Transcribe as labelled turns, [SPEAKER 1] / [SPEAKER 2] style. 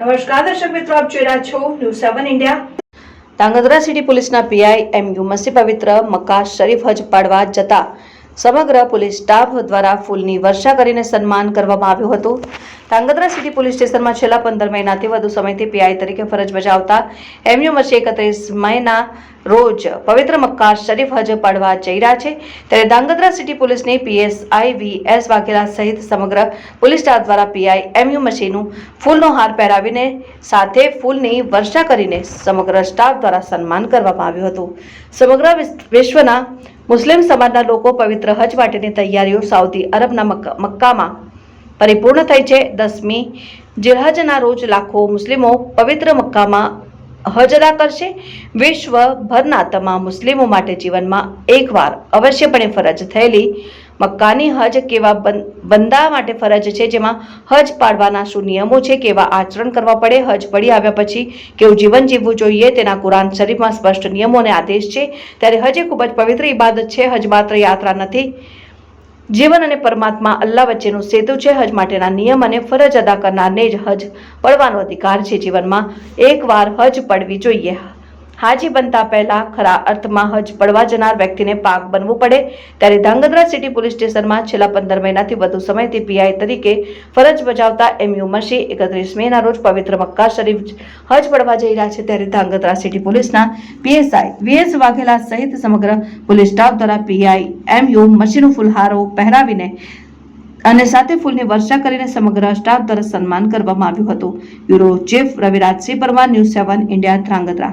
[SPEAKER 1] નમસ્કાર, દર્શક મિત્રો, આપ જોઈ રહ્યા છો News Seven India
[SPEAKER 2] Dhrangadhra city પોલીસના પીઆઈ એમ યુ મસી પવિત્ર મક્કા શરીફ હજ પાડવા જતા સમગ્ર પોલીસ સ્ટાફ દ્વારા ફૂલની વર્ષા કરીને સન્માન કરવામાં આવ્યું હતું. ધાંગધ્રા સિટી પોલીસ સ્ટેશનમાં છેલ્લા પંદર મહિનાથી વધુ સમયથી પીઆઈ તરીકે ફરજ બજાવતા એમ યુ મસી એકત્રીસ મહિના રોજ પવિત્ર મક્કા શરીફ હજ પાડવા જઈ રહ્યા છે. ત્યારે ધાંગધ્રા સિટી પોલીસની પીએસઆઈ વી એસ વાઘેલા સહિત સમગ્ર પોલીસ સ્ટાફ દ્વારા પીઆઈ એમયુ મશીનું ફૂલનો હાર પહેરાવીને સાથે ફૂલની વર્ષા કરીને સમગ્ર સ્ટાફ દ્વારા સન્માન કરવામાં આવ્યું હતું. સમગ્ર વિશ્વના મુસ્લિમ સમાજના લોકો પવિત્ર હજ માટેની તૈયારીઓ સાઉદી અરબના મક્કા- મક્કામાં પરિપૂર્ણ થઈ છે. દસમી જિલહજના રોજ લાખો મુસ્લિમો પવિત્ર મક્કામાં હજ અદા કરશે. વિશ્વભરના તમામ મુસ્લિમો માટે જીવનમાં એકવાર અવશ્યપણે ફરજ થયેલી મક્કાની હજ કેવા બંદા માટે ફરજ છે, જેમાં હજ પાડવાના શું નિયમો છે, કેવા આચરણ કરવા પડે, હજ પડી આવ્યા પછી કેવું જીવન જીવવું જોઈએ, તેના કુરાન શરીફમાં સ્પષ્ટ નિયમો અને આદેશ છે. ત્યારે હજ ખૂબ જ પવિત્ર ઇબાદત છે, હજ માત્ર યાત્રા નથી. જીવન અને પરમાત્મા અલ્લાહ વચ્ચેનું સેતુ છે, હજ માટેના નિયમ અને ફરજ અદા કરનારને જ હજ પડવાનો અધિકાર છે. જીવનમાં એકવાર હજ પડવી જોઈએ. હાજી બનતા પહેલા ખરા અર્થમાં હજ પડવા જનાર વ્યક્તિને પાક બનવું પડે, ત્યારે ધાંગધ્રા સિટી પોલીસ સ્ટેશનમાં છેલ્લા પંદર મહિનાથી વધુ સમયથી પીઆઈ તરીકે ફરજ બજાવતા એમયુ મસી એકત્રીસ મેના રોજ પવિત્ર મક્કા શરીફ હજ પડવા જઈ રહ્યા છે, ત્યારે ધાંગધ્રા સિટી પોલીસના પીએસઆઈ વીએસ વાઘેલા સહિત સમગ્ર પોલીસ સ્ટાફ દ્વારા પીઆઈ એમયુ મસીનું ફુલહારો પહેરાવીને અને સાથે ફૂલની વર્ષા કરીને સમગ્ર સ્ટાફ દ્વારા સન્માન કરવામાં આવ્યું હતું. Bureau chief Ravirajsinh Parmar, News Seven India Dhrangadhra